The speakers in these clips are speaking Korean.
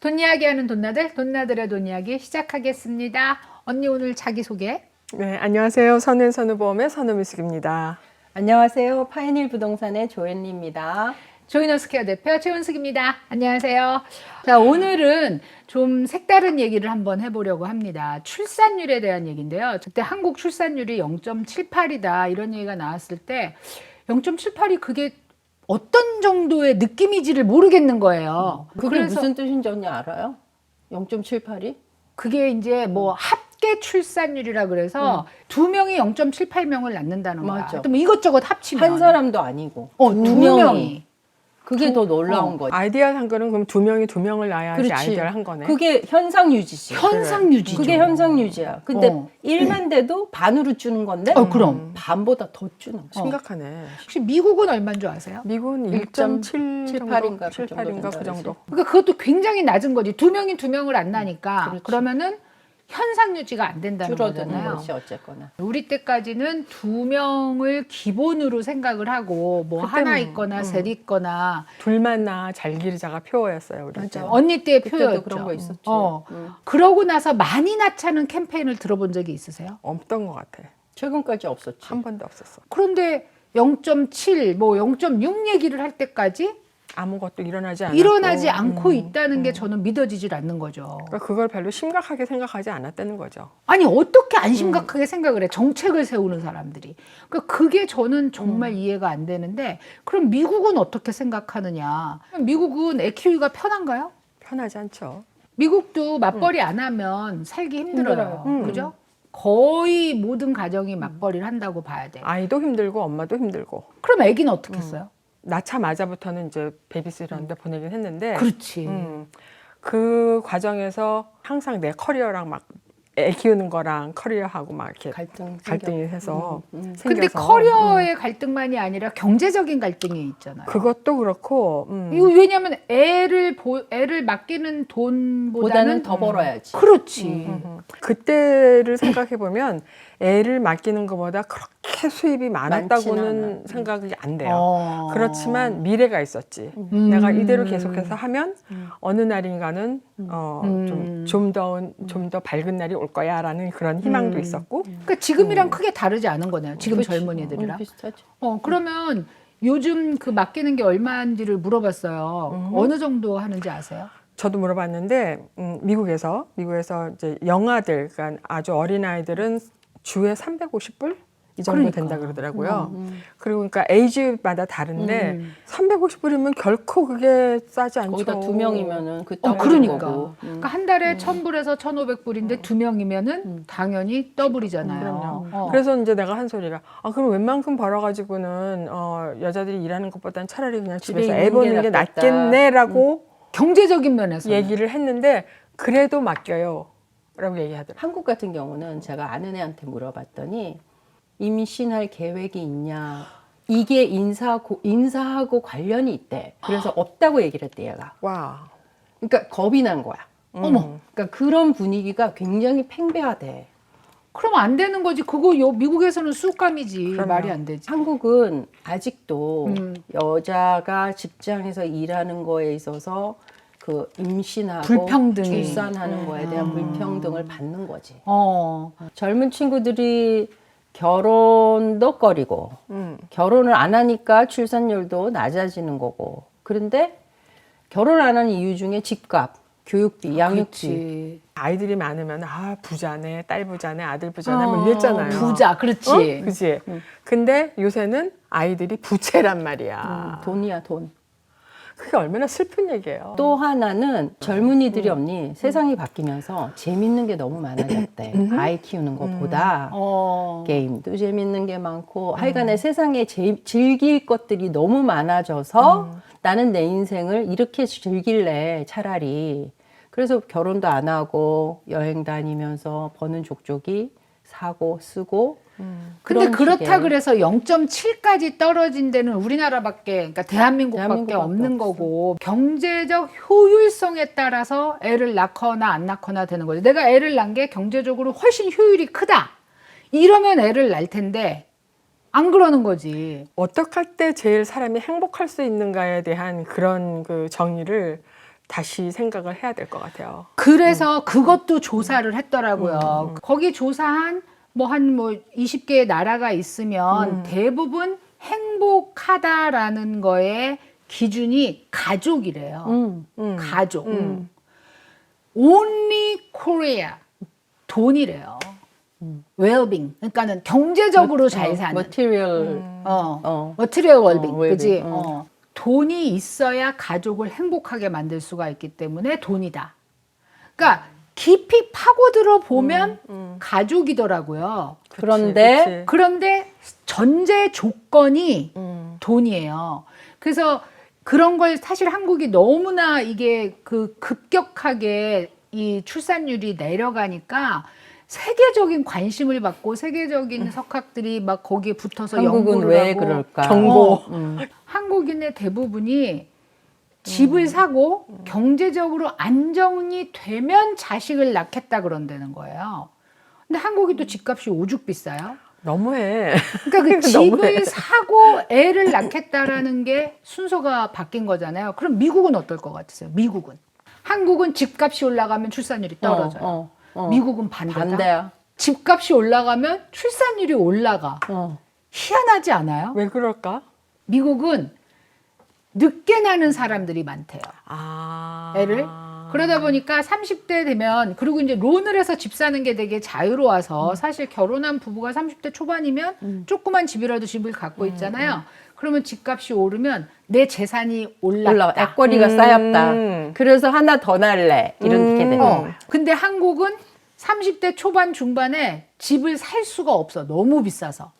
돈 이야기하는 돈나들, 돈나들의 돈 이야기 시작하겠습니다. 언니 오늘 자기 소개. 네, 안녕하세요. 선은선우보험의 선우미숙입니다. 안녕하세요. 파이닐 부동산의 조앤리입니다. 조이너스케어 대표 최은숙입니다. 안녕하세요. 자, 오늘은 좀 색다른 얘기를 한번 해보려고 합니다. 출산율에 대한 얘기인데요. 그때 한국 출산율이 0.78이다 이런 얘기가 나왔을 때 0.78이 그게 어떤 정도의 느낌이지를 모르겠는 거예요. 그게 무슨 뜻인지 언니 알아요? 0.78이? 그게 이제 뭐 합계 출산율이라 그래서 두 명이 0.78명을 낳는다는 거야. 맞아. 또 뭐 이것저것 합치면 한 사람도 아니고 어, 두두 명이. 그게 더 놀라운 거지. 아이디어를 한 거는 그럼 두 명이 두 명을 낳아야지 그렇지. 아이디어를 한 거네. 그게 현상 유지지. 현상 유지죠. 그게 현상 유지야. 근데 어. 일 1만 돼도 반으로 주는 건데 어, 그럼. 반보다 더 주는 거야. 심각하네. 혹시 미국은 얼마인 줄 아세요? 미국은 1.78 1.7 인가 그 78인가 그 정도 정도. 그러니까 그것도 굉장히 낮은 거지. 두 명이 두 명을 안 나니까. 그러면은 현상 유지가 안 된다는 줄어드는 거잖아요. 것이 어쨌거나. 우리 때까지는 두 명을 기본으로 생각을 하고 뭐 그때는, 하나 있거나 음. 셋 있거나 둘만 낳아 잘 기르자가 표어였어요, 우리 때. 언니 때의 그때도 표였죠. 그런 거 있었지. 어. 음. 그러고 나서 많이 낳자는 캠페인을 들어본 적이 있으세요? 없던 것 같아. 최근까지 없었지. 한 번도 없었어. 그런데 0.7, 뭐 0.6 얘기를 할 때까지 아무것도 일어나지 않았고. 일어나지 않고 음, 있다는 게 음. 저는 믿어지질 않는 거죠. 그러니까 그걸 별로 심각하게 생각하지 않았다는 거죠. 아니 어떻게 안 심각하게 생각을 해? 정책을 세우는 사람들이. 그러니까 그게 저는 정말 이해가 안 되는데 그럼 미국은 어떻게 생각하느냐? 미국은 애 키우기가 편한가요? 편하지 않죠. 미국도 맞벌이 안 하면 살기 힘들어요. 힘들어요. 음. 그죠? 거의 모든 가정이 맞벌이를 한다고 봐야 돼. 아이도 힘들고 엄마도 힘들고. 그럼 애기는 어떻게 했어요? 낳자마자부터는 이제 베이비시터한테 보내긴 했는데 그렇지. 음, 그 과정에서 항상 내 커리어랑 막 애 키우는 거랑 커리어하고 막 이렇게 갈등 갈등이 생겨. 해서 음, 음. 근데 생겨서 커리어의 갈등만이 아니라 경제적인 갈등이 있잖아요. 그것도 그렇고 음, 이거 왜냐면 애를 보, 애를 맡기는 돈보다는 보다는 더 벌어야지. 그렇지. 음, 그때를 생각해 보면 애를 맡기는 것보다 그렇게 수입이 많았다고는. 생각이 안 돼요. 어. 그렇지만 미래가 있었지. 음. 내가 이대로 계속해서 하면 음. 어느 날인가는 어, 음. 좀좀 더 밝은 날이 올 거야 라는 그런 희망도 음. 있었고 그러니까 지금이랑 크게 다르지 않은 거네요. 지금 그치. 젊은이들이랑. 음, 비슷하지. 어, 그러면 요즘 그 맡기는 게 얼마인지를 물어봤어요. 음. 어느 정도 하는지 아세요? 저도 물어봤는데 음, 미국에서 미국에서 이제 영아들 그러니까 아주 어린 아이들은 주에 350불 이 정도 그러니까. 된다 그러더라고요. 음. 그리고 그러니까 에이지마다 다른데 음. 350불이면 결코 그게 싸지 않죠. 거기다 두 명이면은 그 어, 그러니까. 거고. 음. 그러니까 한 달에 1000불에서 1500불인데 두 명이면은 당연히 더블이잖아요. 그럼요. 어. 그래서 이제 내가 한 소리가 아 그럼 웬만큼 벌어 가지고는 어, 여자들이 일하는 것보다는 차라리 그냥 집에 집에서 있는 애 보는 게. 낫겠네라고 경제적인 면에서 얘기를 했는데 그래도 맡겨요 라고 얘기하더라고. 한국 같은 경우는 제가 아는 애한테 물어봤더니 임신할 계획이 있냐 이게 인사 인사하고 관련이 있대. 그래서 없다고 얘기를 했대 얘가. 와. 그러니까 겁이 난 거야. 어머. 그러니까 그런 분위기가 굉장히 팽배하대. 그럼 안 되는 거지. 그거 요 미국에서는 쑥감이지. 그럼요. 말이 안 되지. 한국은 아직도 음. 여자가 직장에서 일하는 거에 있어서 그 임신하고 불평등이. 출산하는 거에 대한 음. 불평등을 받는 거지. 어. 젊은 친구들이 결혼도 꺼리고 음. 결혼을 안 하니까 출산율도 낮아지는 거고. 그런데 결혼 안 하는 이유 중에 집값, 교육비, 양육비. 그렇지. 아이들이 많으면 아 부자네, 딸 부자네, 아들 부자네 어, 뭐 이랬잖아요. 부자, 그렇지. 어? 그지. 음. 근데 요새는 아이들이 부채란 말이야. 음, 돈이야 돈. 그게 얼마나 슬픈 얘기예요. 또 하나는 젊은이들이 음. 언니 세상이 바뀌면서 재밌는 게 너무 많아졌대. 아이 키우는 것보다 음. 어. 게임도 재밌는 게 많고 하여간에 세상에 제, 즐길 것들이 너무 많아져서 나는 내 인생을 이렇게 즐길래 차라리 그래서 결혼도 안 하고 여행 다니면서 버는 족족이 사고 쓰고 근데 그렇다 식의. 그래서 0.7까지 떨어진 데는 우리나라밖에 그러니까 대한민국밖에 대한민국밖에 없는 없어. 거고 경제적 효율성에 따라서 애를 낳거나 안 낳거나 되는 거죠. 내가 애를 낳은 게 경제적으로 훨씬 효율이 크다. 이러면 애를 낳을 텐데 안 그러는 거지. 어떻게 할 때 제일 사람이 행복할 수 있는가에 대한 그런 그 정의를 다시 생각을 해야 될 것 같아요. 그래서 그것도 조사를 했더라고요. 거기 조사한 뭐한뭐 20개의 나라가 있으면 대부분 행복하다라는 거에 기준이 가족이래요. 음. 음. 가족. 음. Only Korea. 돈이래요. well-being. 그러니까는 경제적으로 잘 사는. material 어. 어. material well-being. 어. 그지? 음. 어. 돈이 있어야 가족을 행복하게 만들 수가 있기 때문에 돈이다. 그러니까 깊이 파고들어 보면 음, 가족이더라고요. 그런데 그치. 그런데 전제 조건이 음. 돈이에요. 그래서 그런 걸 사실 한국이 너무나 이게 그 급격하게 이 출산율이 내려가니까 세계적인 관심을 받고 세계적인 석학들이 막 거기에 붙어서 음. 한국은 연구를 왜 하고 그럴까? 경고. 어, 음. 한국인의 대부분이 집을 사고 경제적으로 안정이 되면 자식을 낳겠다 그런다는 거예요. 근데 한국이 또 집값이 오죽 비싸요. 너무해. 그러니까 그. 집을 사고 애를 낳겠다라는 게 순서가 바뀐 거잖아요. 그럼 미국은 어떨 것 같으세요? 미국은 한국은 집값이 올라가면 출산율이 떨어져요. 어, 어, 어. 미국은 반대다. 반대야. 집값이 올라가면 출산율이 올라가. 어. 희한하지 않아요? 왜 그럴까? 미국은 늦게 나는 사람들이 많대요. 아. 애를. 그러다 보니까 30대 되면 그리고 이제 론을 해서 집 사는 게 되게 음. 자유로워서 사실 결혼한 부부가 30대 초반이면 조그만 집이라도 집을 갖고 음, 있잖아요. 그러면 집값이 오르면 내 재산이 올랐다. 올라와. 액거리가 음. 쌓였다. 그래서 하나 더 날래. 이렇게 음. 되는 어. 근데 한국은 30대 초반 중반에 집을 살 수가 없어. 너무 비싸서.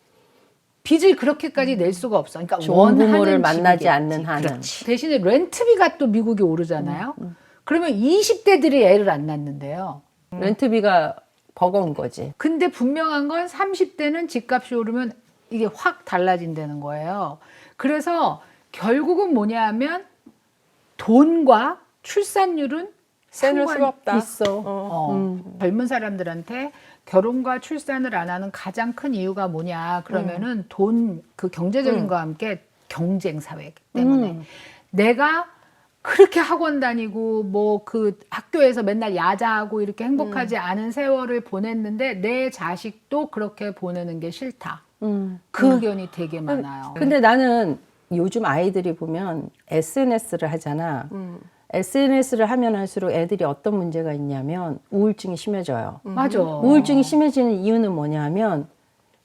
빚을 그렇게까지 낼 수가 없어. 그러니까 좋은 원하는 부모를 만나지 집이겠지. 않는 한은. 그렇지. 대신에 렌트비가 또 미국이 오르잖아요. 그러면 20대들이 애를 안 낳는데요. 렌트비가 버거운 거지. 근데 분명한 건 30대는 집값이 오르면 이게 확 달라진다는 거예요. 그래서 결국은 뭐냐 하면 돈과 출산율은 상관- 수가 없다. 있어. 어, 음. 젊은 사람들한테 결혼과 출산을 안 하는 가장 큰 이유가 뭐냐 그러면은 돈그 경제적인 거와 함께 경쟁 사회이기 때문에 음. 내가 그렇게 학원 다니고 뭐 그 학교에서 맨날 야자하고 이렇게 행복하지 않은 세월을 보냈는데 내 자식도 그렇게 보내는 게 싫다. 음. 그 의견이 되게 많아요. 근데 나는 요즘 아이들이 보면 SNS를 하잖아. 음. SNS를 하면 할수록 애들이 어떤 문제가 있냐면 우울증이 심해져요. 맞아. 우울증이 심해지는 이유는 뭐냐면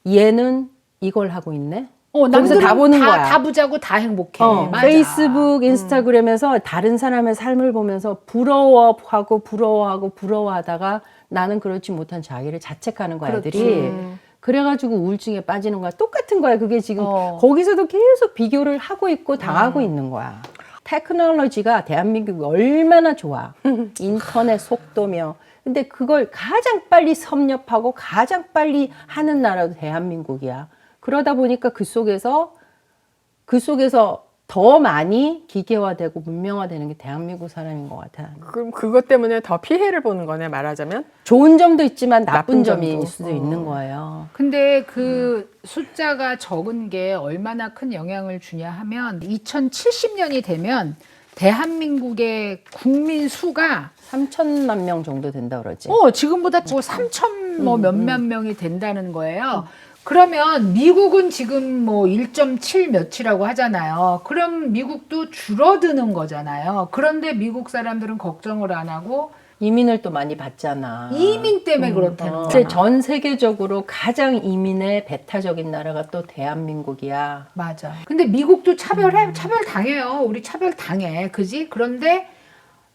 얘는 이걸 하고 있네. 어, 거기서 남들은 다 보는 다, 거야. 다 부자고 다 행복해. 어, 맞아. 페이스북, 인스타그램에서 다른 사람의 삶을 보면서 부러워하고 부러워하고 부러워하다가 나는 그렇지 못한 자기를 자책하는 거야. 애들이. 그래가지고 우울증에 빠지는 거야. 똑같은 거야. 그게 지금 어. 거기서도 계속 비교를 하고 있고 당하고 있는 거야. 테크놀로지가 대한민국이 얼마나 좋아. 인터넷 속도며. 근데 그걸 가장 빨리 섭렵하고 가장 빨리 하는 나라도 대한민국이야. 그러다 보니까 그 속에서 그 속에서 더 많이 기계화되고 문명화되는 게 대한민국 사람인 것 같아. 그럼 그것 때문에 더 피해를 보는 거네 말하자면. 좋은 점도 있지만 나쁜, 나쁜 점이 점도. 있을 수도 있는 거예요. 근데 그 숫자가 적은 게 얼마나 큰 영향을 주냐 하면 2070년이 되면 대한민국의 국민 수가 3천만 명 정도 된다 그러지. 어 지금보다 뭐 3천 뭐 몇몇 명이 된다는 거예요. 그러면 미국은 지금 뭐 1.7 몇이라고 하잖아요. 그럼 미국도 줄어드는 거잖아요. 그런데 미국 사람들은 걱정을 안 하고 이민을 또 많이 받잖아. 이민 때문에 그렇다는 이제 거야. 전 세계적으로 가장 이민의 배타적인 나라가 또 대한민국이야. 맞아. 근데 미국도 차별해, 차별 당해요. 우리 차별 당해. 그지? 그런데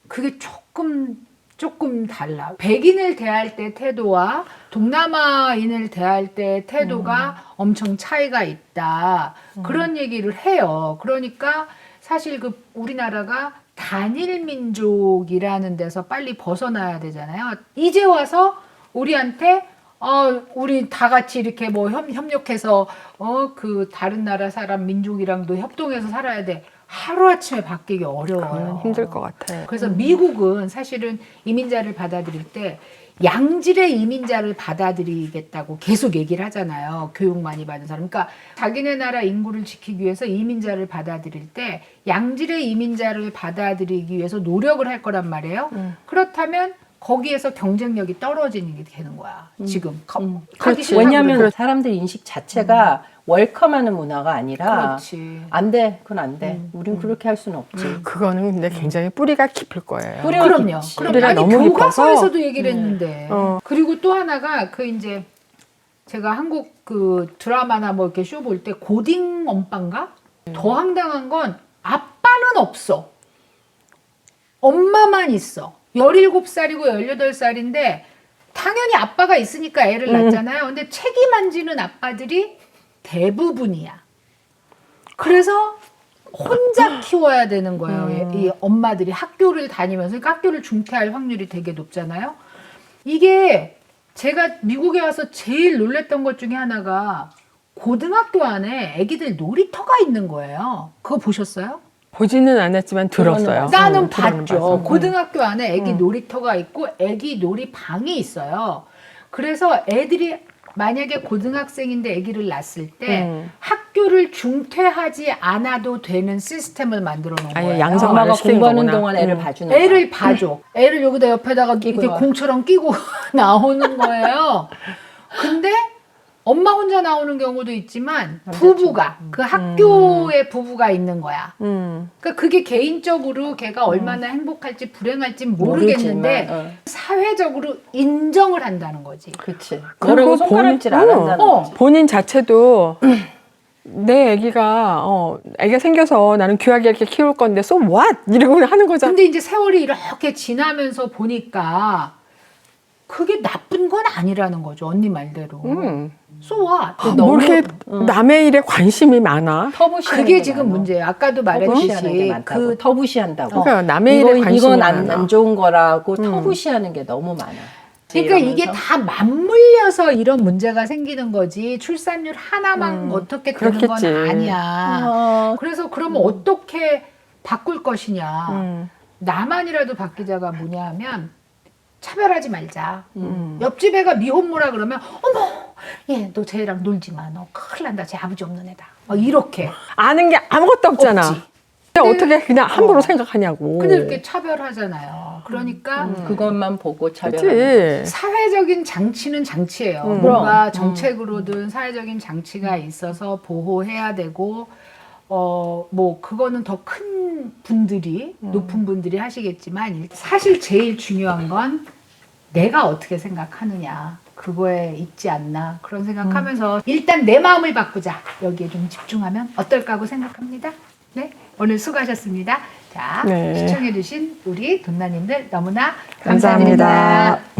그게 조금, 조금 달라. 백인을 대할 때 태도와 동남아인을 대할 때 태도가 엄청 차이가 있다. 그런 얘기를 해요. 그러니까 사실 그 우리나라가 단일 민족이라는 데서 빨리 벗어나야 되잖아요. 이제 와서 우리한테 어, 우리 다 같이 이렇게 뭐 협, 협력해서 어, 그 다른 나라 사람 민족이랑도 협동해서 살아야 돼. 하루아침에 바뀌기 어려워요. 힘들 것 같아. 그래서 미국은 사실은 이민자를 받아들일 때 양질의 이민자를 받아들이겠다고 계속 얘기를 하잖아요. 교육 많이 받은 사람. 그러니까 자기네 나라 인구를 지키기 위해서 이민자를 받아들일 때 양질의 이민자를 받아들이기 위해서 노력을 할 거란 말이에요. 그렇다면 거기에서 경쟁력이 떨어지는 게 되는 거야. 지금 거- 음. 싫다고 왜냐하면 사람들 인식 자체가 웰컴하는 문화가 아니라 그렇지. 안 돼, 그건 안 돼. 우린 그렇게 할 수는 없지. 그거는 근데 굉장히 뿌리가 깊을 거예요. 뿌리가 그럼요. 깊지. 그럼 뿌리가 아니 너무 교과서에서도 깊어서. 얘기를 했는데. 어. 그리고 또 하나가 그 이제 제가 한국 그 드라마나 뭐 이렇게 쇼 볼 때 고딩 엄빠인가? 더 황당한 건 아빠는 없어. 엄마만 있어. 17살이고 18살인데 당연히 아빠가 있으니까 애를 낳잖아요. 근데 책임 안 지는 아빠들이 대부분이야. 그래서 혼자 키워야 되는 거예요. 이 엄마들이 학교를 다니면서 그러니까 학교를 중퇴할 확률이 되게 높잖아요. 이게 제가 미국에 와서 제일 놀랬던 것 중에 하나가 고등학교 안에 애기들 놀이터가 있는 거예요. 그거 보셨어요? 보지는 않았지만 들었어요. 나는 음, 들어는 봤죠. 봤어. 고등학교 안에 애기 놀이터가 있고 애기 놀이방이 있어요. 그래서 애들이 만약에 고등학생인데 애기를 낳았을 때 음. 학교를 중퇴하지 않아도 되는 시스템을 만들어 놓은 거예요. 양성 엄마가 시키는 공부하는 거구나. 동안 애를 음. 봐주는 거야. 애를 봐줘. 애를 여기다 옆에다가 이렇게 와. 공처럼 끼고 나오는 거예요. 엄마 혼자 나오는 경우도 있지만 부부가 그 학교에 부부가 있는 거야. 음. 그러니까 그게 개인적으로 걔가 얼마나 행복할지 불행할지 모르겠는데 모르지만, 어. 사회적으로 인정을 한다는 거지. 그치. 그리고 손가락질 안 본- 한다는 어. 거지. 본인 자체도 내 아기가 어 아기가 생겨서 나는 귀하게 이렇게 키울 건데 so what 이러고 하는 거잖아. 근데 이제 세월이 이렇게 지나면서 보니까 그게 나쁜 건 아니라는 거죠. 언니 말대로. 음. So what? 뭐 너무- 이렇게 남의 일에 관심이 많아. 터부시하는 그게 게 지금 많아. 문제예요. 아까도 말했듯이. 그 터부시한다고. 그러니까 남의 일에 이건, 관심이 이건 안, 많아. 안 좋은 거라고 터부시하는 게 너무 많아. 그러니까 이러면서. 이게 다 맞물려서 이런 문제가 생기는 거지 출산율 하나만 어떻게 되는 그렇겠지. 건 아니야. 어, 그래서 그러면 어떻게 바꿀 것이냐. 음. 나만이라도 바뀌자가 뭐냐 하면 차별하지 말자. 음. 옆집 애가 미혼모라 그러면 어머 얘 너 쟤랑 놀지 마. 너 큰일 난다. 쟤 아버지 없는 애다. 막 이렇게. 아는 게 아무것도 없잖아. 없지. 근데 어떻게 그냥 함부로 생각하냐고. 근데 이렇게 차별하잖아요. 그러니까 그것만 보고 차별하는 그렇지. 사회적인 장치는 장치예요. 음. 뭔가 정책으로든 사회적인 장치가 있어서 보호해야 되고, 어, 뭐, 그거는 더 큰 분들이, 높은 분들이 하시겠지만, 사실 제일 중요한 건 내가 어떻게 생각하느냐. 그거에 있지 않나. 그런 생각하면서 일단 내 마음을 바꾸자. 여기에 좀 집중하면 어떨까 하고 생각합니다. 네. 오늘 수고하셨습니다. 자, 네. 시청해주신 우리 돈나님들 너무나 감사합니다. 감사합니다.